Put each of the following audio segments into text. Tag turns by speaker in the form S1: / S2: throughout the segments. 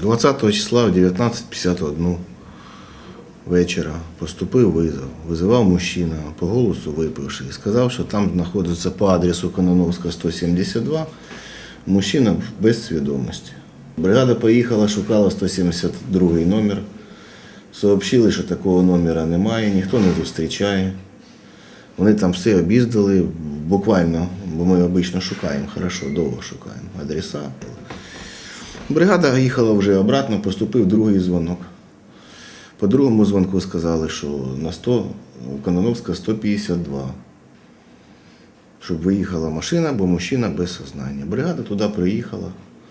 S1: 20 числа в 19.51 вечора поступив визов. Визивав мужчина по голосу випивши і сказав, що там знаходиться по адресу Кононовська 172 мужчина без свідомості. Бригада поїхала, шукала 172 номер. Сообщили, що такого номера немає, ніхто не зустрічає. Вони там все об'їздили буквально, бо ми обично шукаємо, хорошо, довго шукаємо адреса. Бригада їхала вже обратно, поступив другий дзвонок. По другому дзвонку сказали, що на 100, у Кононовська 152. Щоб виїхала машина, бо мужчина без сознання. Бригада туди приїхала.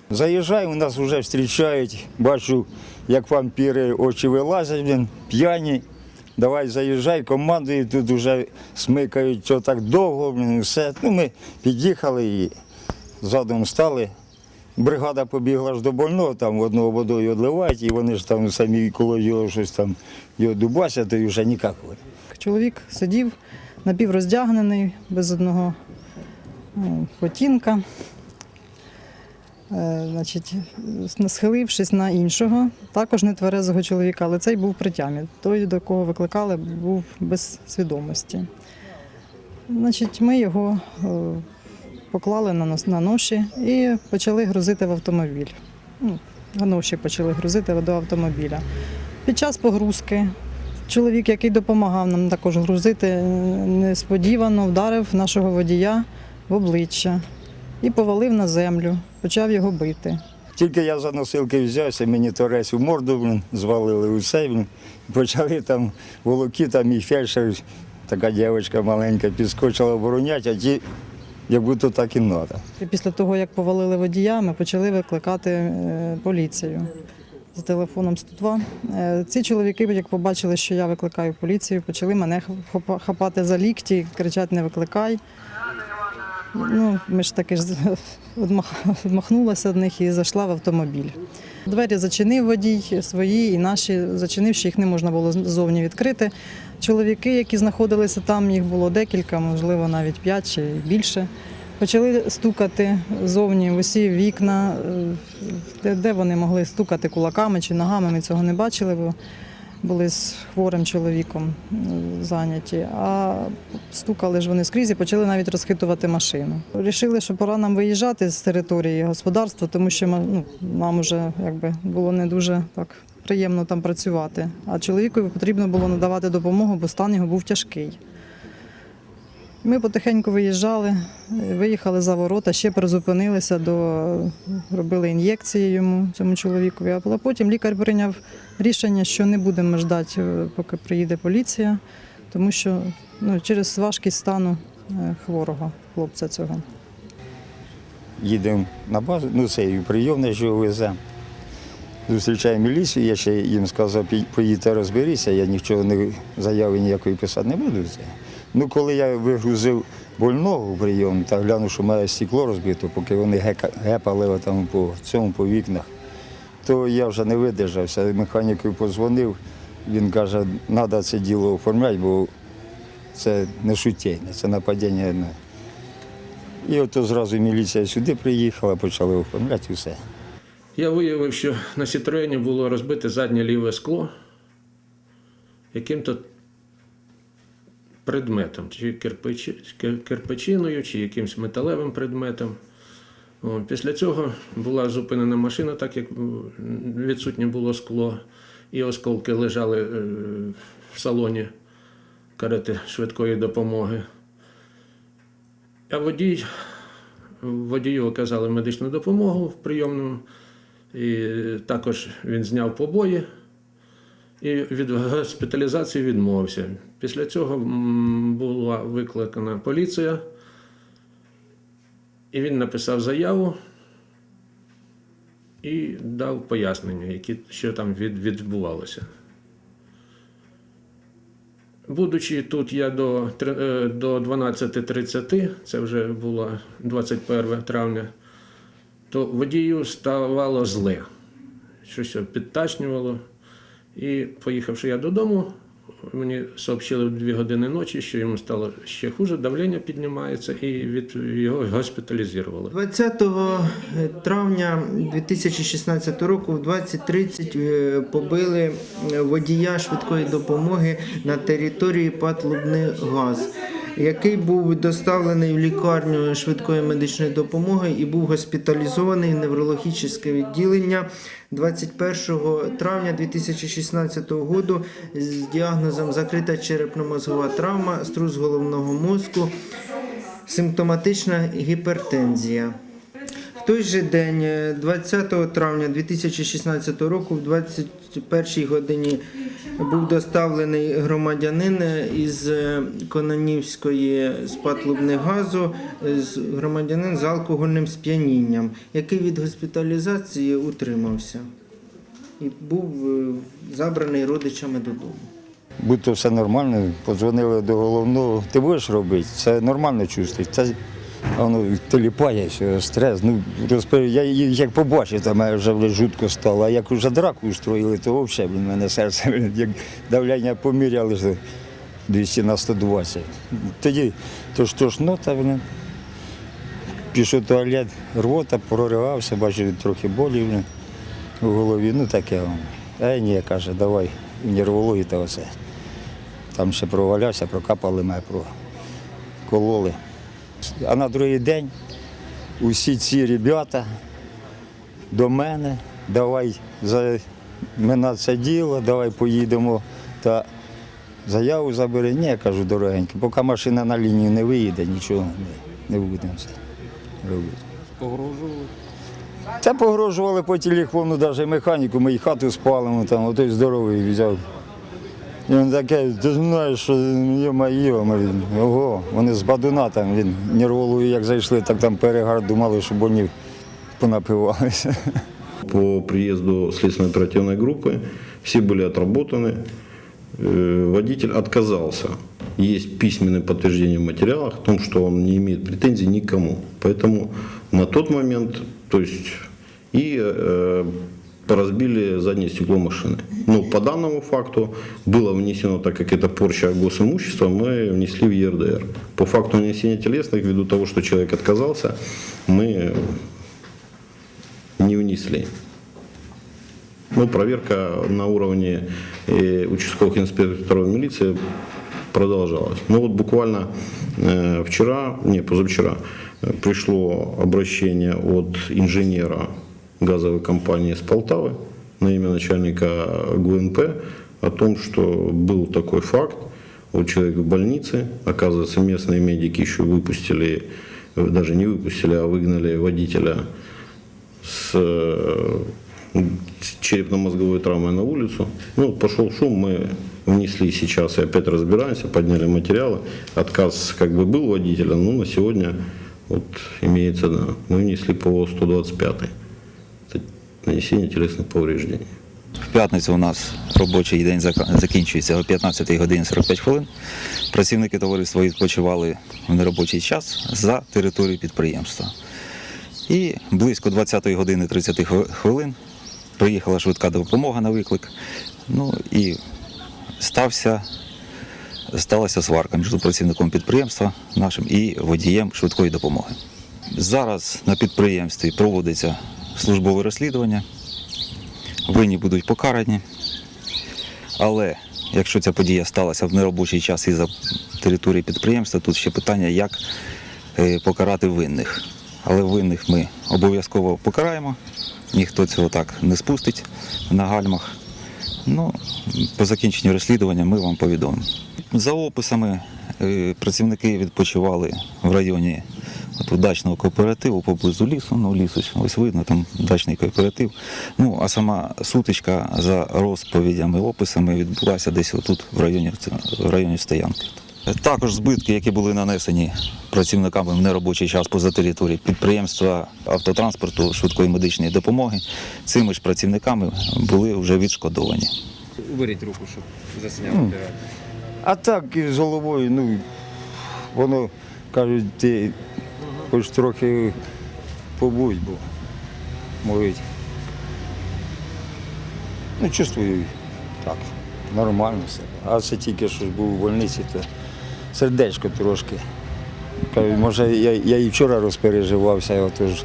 S2: Заїжджаю, нас вже зустрічають, бачу, як вампіри очі вилазять, блін, п'яні. Давай заїжджай, командує, тут вже смикають, що так довго, все. Ну, ми під'їхали і задом стали. Бригада побігла ж до больного, там одного водою одливають, і вони ж там самі коло його щось там його дубасять, і вже ніяк.
S3: Чоловік сидів напівроздягнений, без одного ну, потінка. Е, Значить, схилившись на іншого, також нетверезого чоловіка, але цей був при тямі. Той, до кого викликали, був без свідомості. Значить, ми його е, поклали на, нос- на ноші і почали грузити в автомобіль. Ну, ноші почали грузити до автомобіля. Під час погрузки Чоловік, який допомагав нам також грузити, е, несподівано вдарив нашого водія в обличчя і повалив на землю, почав його бити.
S2: Тільки я за носилки взявся, мені торець у морду звалили у цей, почали там волоки, там і фельдшер, така дівчинка маленька, підскочила обороняти, а ті, як будто так і треба.
S3: Після того, як повалили водія, ми почали викликати е, поліцію за телефоном 102. Е, Ці чоловіки, як побачили, що я викликаю поліцію, почали мене хапати за лікті, кричати не викликай. Ну, ми ж таки ж відмахнулася від них і зайшла в автомобіль. Двері зачинив водій свої і наші, зачинивши, їх не можна було ззовні відкрити. Чоловіки, які знаходилися там, їх було декілька, можливо, навіть п'ять чи більше. Почали стукати зовні в усі вікна, е, де, вони могли стукати кулаками чи ногами, ми цього не бачили, бо були з хворим чоловіком е, зайняті. А стукали ж вони скрізь і почали навіть розхитувати машину. Рішили, що пора нам виїжджати з території господарства, тому що ну, нам вже якби було не дуже так приємно там працювати. А чоловікові потрібно було надавати допомогу, бо стан його був тяжкий. Ми потихеньку виїжджали, виїхали за ворота, ще призупинилися, до, робили ін'єкції йому, цьому чоловікові. А потім лікар прийняв рішення, що не будемо ждати, е, поки приїде поліція, тому що ну, через важкість стану е, хворого хлопця цього.
S2: Їдемо на базу, ну це прийомне, що везе. Зустрічаю міліцію, я ще їм сказав, «Пі- поїдьте розберіться, я нічого не заяви ніякої писати не буду. Ну, коли я вигрузив больного в прийом та глянув, що має стекло розбито, поки вони гепали там по цьому по вікнах, то я вже не видержався. Механіку подзвонив, він каже, треба це діло оформляти, бо це не шутєйне, це нападіння. на і от зразу міліція сюди приїхала, почали оформляти все.
S4: Я виявив, що на Сітроєні було розбите заднє ліве скло яким-то предметом, чи кирпичиною, чи якимось металевим предметом. Після цього була зупинена машина, так як відсутнє було скло, і осколки лежали е, в салоні карети швидкої допомоги. А водій, водію оказали медичну допомогу в прийомному. І також він зняв побої і від госпіталізації відмовився. Після цього була викликана поліція, і він написав заяву і дав пояснення, які, що там від, відбувалося. Будучи тут, я до, е, до 12.30, це вже було 21 травня, то водію ставало зле. Щось його підташнювало. І поїхавши я додому, Мені сообщили в 2 години ночі, що йому стало ще хуже, давлення піднімається, і від його госпіталізували.
S5: 20 травня 2016 року в 20.30 е, побили е, водія швидкої допомоги на території ПАТ «Лубний газ, який був доставлений в лікарню швидкої медичної допомоги і був госпіталізований в неврологічне відділення 21 травня 2016 року з діагнозом закрита черепно-мозгова травма, струс головного мозку, симптоматична гіпертензія. Той же день, е, 20 травня 2016 року, в 21 годині був доставлений громадянин із е, Кононівської спатлубних газу, е, громадянин з алкогольним сп'янінням, який від госпіталізації утримався і був е, забраний родичами додому.
S2: Будь-то все нормально, подзвонили до головного. Ти будеш робити? Це нормально чувствуєш. Воно теліпає, все, стрес. Ну, розпов... Я як побачив, то мене вже жутко стало. А як вже драку устроїли, то взагалі блін, мене серце, як давлення поміряли що 200 на 120. Тоді то ж то ж нота, блін. Пішов туалет, рвота, проривався, бачив трохи болі блін, в голові. Ну таке. воно. Е, ні, каже, давай в нервологію та оце. Там ще провалявся, прокапали мене, прокололи. А на другий день усі ці ребята до мене, давай за мене це діло, давай поїдемо та заяву забери. Ні, я кажу, дорогенько, поки машина на лінію не виїде, нічого не, не будемо це робити.
S6: Погрожували.
S2: Це погрожували по телефону, навіть механіку, ми й хату спалимо, там, отой здоровий взяв. І він таке, ти знаєш, що йо-моє, ого, вони з бадуна там, він нервологію як зайшли, так там перегар думали, що вони понапивалися.
S7: По приезду следственно-оперативной группы все были отработаны. Э, Водитель отказался. Есть письменное подтверждение в материалах о том, что он не имеет претензий никому. Поэтому на тот момент, то есть и поразбили заднее стекло машины. Но по данному факту было внесено, так как это порча госимущества, мы внесли в ЕРДР. По факту нанесения телесных, ввиду того, что человек отказался, мы не внесли. Ну, проверка на уровне э, участковых инспекторов милиции продолжалась. Ну вот буквально э, вчера, не, позавчера, э, пришло обращение от инженера газовой компании из Полтавы на имя начальника ГУНП о том, что был такой факт, вот человек в больнице, оказывается, местные медики еще выпустили, даже не выпустили, а выгнали водителя с, черепно-мозговой травмой на улицу. Ну, пошел шум, мы внесли сейчас и опять разбираемся, подняли материалы. Отказ как бы был водителя, но на сегодня вот имеется, да, мы внесли по 125 Это нанесение телесных повреждений.
S6: В п'ятницю у нас робочий день закінчується о 15 годині 45 хвилин. Працівники товариства відпочивали в неробочий час за територією підприємства. І близько 20 години 30 хвилин приїхала швидка допомога на виклик. Ну і стався, сталася сварка між працівником підприємства нашим і водієм швидкої допомоги. Зараз на підприємстві проводиться службове розслідування винні будуть покарані. Але якщо ця подія сталася в неробочий час і за територією підприємства, тут ще питання, як е, покарати винних. Але винних ми обов'язково покараємо, ніхто цього так не спустить на гальмах. Ну, по закінченню розслідування ми вам повідомимо. За описами е, працівники відпочивали в районі от, дачного кооперативу поблизу лісу. Ну, ліс ось, видно, там дачний кооператив. Ну, а сама сутичка за розповідями, описами відбулася десь отут, в районі, в районі стоянки. Також збитки, які були нанесені працівниками в неробочий час поза територією підприємства автотранспорту швидкої медичної допомоги, цими ж працівниками були вже відшкодовані.
S8: Уберіть руку, щоб засняв оператор.
S2: А так і з головою, ну, воно кажуть, ти хоч трохи побудь, бо можуть. Ну, чувствую так. нормально все. А це тільки що ж був у больниці, то сердечко трошки. Кажу, може, я, я і вчора розпереживався, отож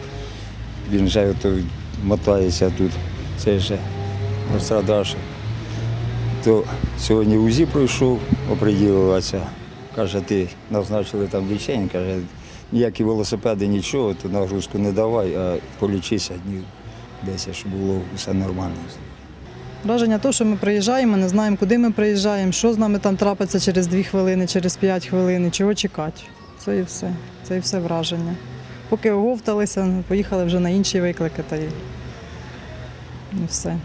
S2: він вже ото мотається тут, це ще пострадавший. То сьогодні УЗІ пройшов, оприділилася. Каже, ти назначили там лічення, каже, ніякі велосипеди, нічого, то нагрузку не давай, а полічися днів 10, щоб було все нормально.
S3: Враження того, що ми приїжджаємо, не знаємо, куди ми приїжджаємо, що з нами там трапиться через 2 хвилини, через 5 хвилин, чого чекати. Це і все. Це і все враження. Поки оговталися, поїхали вже на інші виклики та і все.